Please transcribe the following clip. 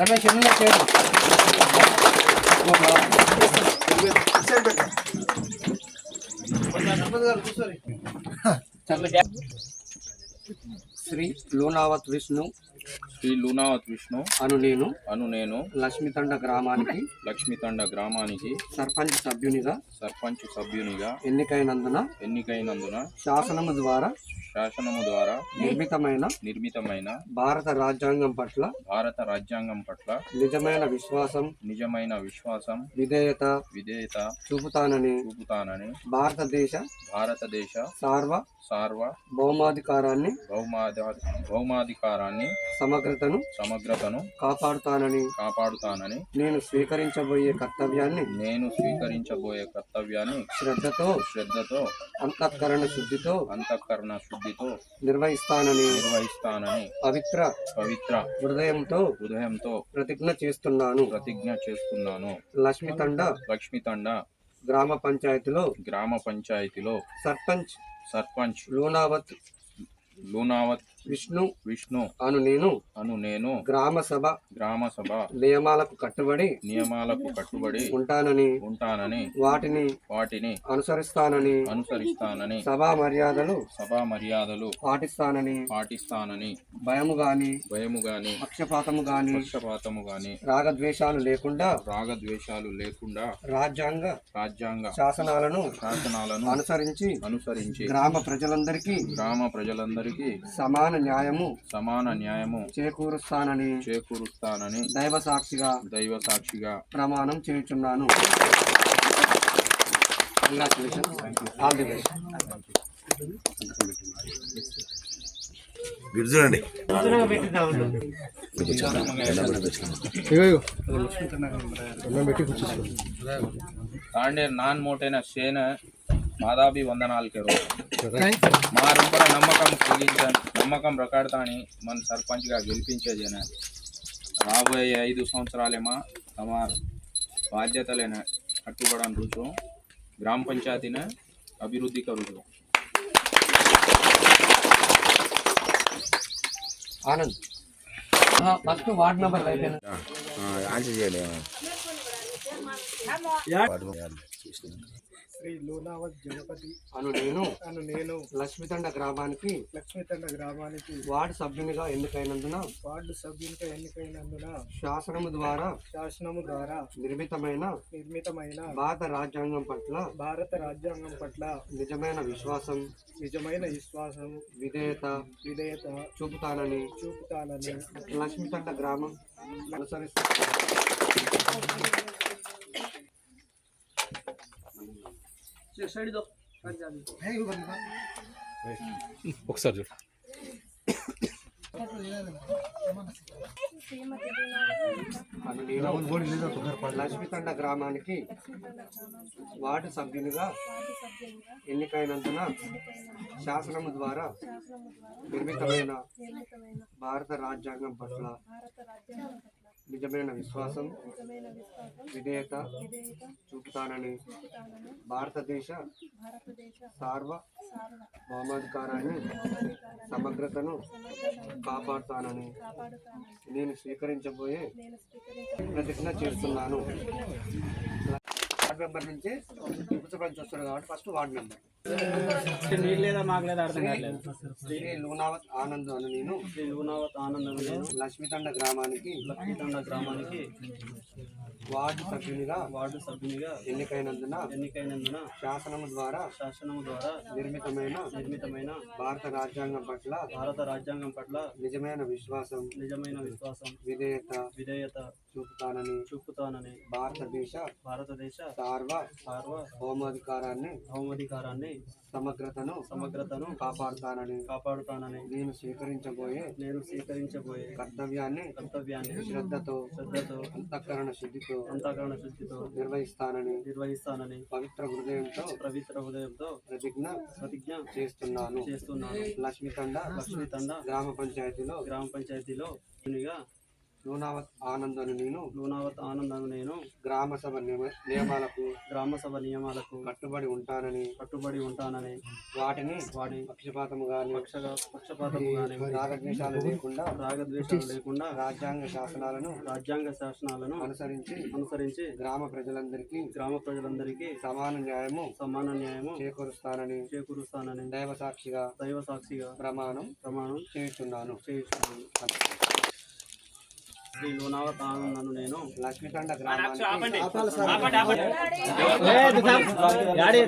రమేష్ ఎన్ని చేరు శ్రీ లూనావత్ విష్ణు. శ్రీ లూనావత్ విష్ణు. అను నేను. అను నేను. లక్ష్మీతండ గ్రామానికి. లక్ష్మీతండ గ్రామానికి. సర్పంచ్ సభ్యునిగా. సర్పంచ్ సభ్యునిగా. ఎన్నికైనందున. ఎన్నికైనందున. శాసనము ద్వారా. శాసనము ద్వారా నిర్మితమైన నిర్మితమైన భారత రాజ్యాంగం పట్ల భారత రాజ్యాంగం పట్ల నిజమైన విశ్వాసం నిజమైన విశ్వాసం విధేయత విధేయత చూపుతానని చూపుతానని భారతదేశ భారతదేశ సార్వ సార్వ భౌమాధికారాన్ని భౌమాధి భౌమాధికారాన్ని సమగ్రతను సమగ్రతను కాపాడుతానని కాపాడుతానని నేను స్వీకరించబోయే కర్తవ్యాన్ని నేను స్వీకరించబోయే కర్తవ్యాన్ని శ్రద్ధతో శ్రద్ధతో అంతఃకరణ శుద్ధితో అంతఃకరణ శుద్ధితో నిర్వహిస్తానని నిర్వహిస్తానని పవిత్ర పవిత్ర హృదయంతో హృదయంతో ప్రతిజ్ఞ చేస్తున్నాను. ప్రతిజ్ఞ చేస్తున్నాను. లక్ష్మీతండ లక్ష్మీతండ గ్రామ పంచాయతీలో గ్రామ పంచాయతీలో సర్పంచ్ సర్పంచ్ లూనావత్ లూనావత్ విష్ణు విష్ణు అను నేను అను నేను గ్రామ సభ గ్రామ సభ నియమాలకు కట్టుబడి నియమాలకు కట్టుబడి ఉంటానని ఉంటానని వాటిని వాటిని అనుసరిస్తానని అనుసరిస్తానని సభా మర్యాదలు సభా మర్యాదలు పాటిస్తానని పాటిస్తానని భయము గాని భయము గాని పక్షపాతము గాని పక్షపాతము గాని రాగద్వేషాలు లేకుండా రాగద్వేషాలు లేకుండా రాజ్యాంగ రాజ్యాంగ శాసనాలను శాసనాలను అనుసరించి అనుసరించి గ్రామ ప్రజలందరికీ గ్రామ ప్రజలందరికీ సమాన న్యాయము సమాన న్యాయము చేకూరుస్తానని చేకూరుస్తానని దైవ సాక్షిగా దైవ సాక్షిగా ప్రమాణం చేయుచున్నాను చూడండి. నాన్ మోటైన సేన ಸೇನ మాదాబి వందనాలు కెరో మా రంపర నమ్మకం కలిగించ నమ్మకం రకాడతాని మన సర్పంచ్గా గెలిపించేదేనా రాబోయే ఐదు సంవత్సరాలేమా తమ బాధ్యతలేన కట్టుబడని రుచు గ్రామ పంచాయతీని అభివృద్ధి కరుచు ఆనంద్ ఫస్ట్ వార్డ్ మెంబర్ అయిపోయిన ఆన్సర్ చేయండి శ్రీ లూనావత్ జనపతి. అను నేను అను నేను లక్ష్మీతండ గ్రామానికి లక్ష్మీతండ గ్రామానికి వార్డు సభ్యునిగా ఎన్నికైనందున వార్డు సభ్యునిగా ఎన్నికైనందున శాసనము ద్వారా శాసనము ద్వారా నిర్మితమైన నిర్మితమైన భారత రాజ్యాంగం పట్ల భారత రాజ్యాంగం పట్ల నిజమైన విశ్వాసం నిజమైన విశ్వాసం విధేయత విధేయత చూపుతానని చూపుతానని లక్ష్మీతండ గ్రామం ఒకసారి చూడు. లక్ష్మీతండ గ్రామానికి వార్డు సభ్యునిగా ఎన్నికైనందున శాసనము ద్వారా నిర్మితమైన భారత రాజ్యాంగం పట్ల నిజమైన విశ్వాసం విధేయత చూపుతానని భారతదేశ సార్వ భౌమాధికారాన్ని సమగ్రతను కాపాడుతానని నేను స్వీకరించబోయే ప్రతిజ్ఞ చేస్తున్నాను. వార్డ్ మెంబర్ నుంచి సర్పంచ్ వస్తాడు కాబట్టి ఫస్ట్ వార్డ్ మెంబర్. నీళ్ళు లేదా మాకు లేదా అర్థం కాలేదు శ్రీ లూనావత్ ఆనంద్ అని నేను. శ్రీ లూనావత్ ఆనందం లక్ష్మీతండ గ్రామానికి లక్ష్మీతండ గ్రామానికి వార్డు సభ్యునిగా వార్డు సభ్యునిగా ఎన్నికైనందున ఎన్నికైనందున శాసనము ద్వారా శాసనము ద్వారా నిర్మితమైన నిర్మితమైన భారత రాజ్యాంగం పట్ల భారత రాజ్యాంగం పట్ల నిజమైన విశ్వాసం నిజమైన విశ్వాసం విధేయత విధేయత చూపుతానని చూపుతానని భారతదేశ భారతదేశ సార్వ సార్వ భౌమాధికారాన్ని భౌమాధికారాన్ని సమగ్రతను సమగ్రతను కాపాడుతానని కాపాడుతానని నేను స్వీకరించబోయే నేను స్వీకరించబోయే కర్తవ్యాన్ని కర్తవ్యాన్ని శ్రద్ధతో శ్రద్ధతో అంతఃకరణ శుద్ధితో అంతఃకరణ శుద్ధితో నిర్వహిస్తానని నిర్వహిస్తానని పవిత్ర హృదయంతో పవిత్ర హృదయంతో ప్రతిజ్ఞ ప్రతిజ్ఞ చేస్తున్నాను. చేస్తున్నాను. లక్ష్మీతండ లక్ష్మీ తండ గ్రామ పంచాయతీలో గ్రామ పంచాయతీలో లూనావత్ ఆనందను నేను లూనావత్ ఆనందను నేను గ్రామ సభ నియమ- నియమాలకు గ్రామ సభ నియమాలకు కట్టుబడి ఉంటానని కట్టుబడి ఉంటానని వాటిని వాడి పక్షపాతము గాని పక్షపాతము కానీ రాగద్వేషాలు లేకుండా రాగద్వేషాలు లేకుండా రాజ్యాంగ శాసనాలను రాజ్యాంగ శాసనాలను అనుసరించి అనుసరించి గ్రామ ప్రజలందరికీ గ్రామ ప్రజలందరికీ సమాన న్యాయము సమాన న్యాయము చేకూరుస్తానని చేకూరుస్తానని దైవ సాక్షిగా దైవ సాక్షిగా ప్రమాణం ప్రమాణం చేస్తున్నాను చేస్తున్నాను శ్రీ లోనావత్ ఆనందను నేను. లక్ష్మీకండ గ్రామానికి యాడి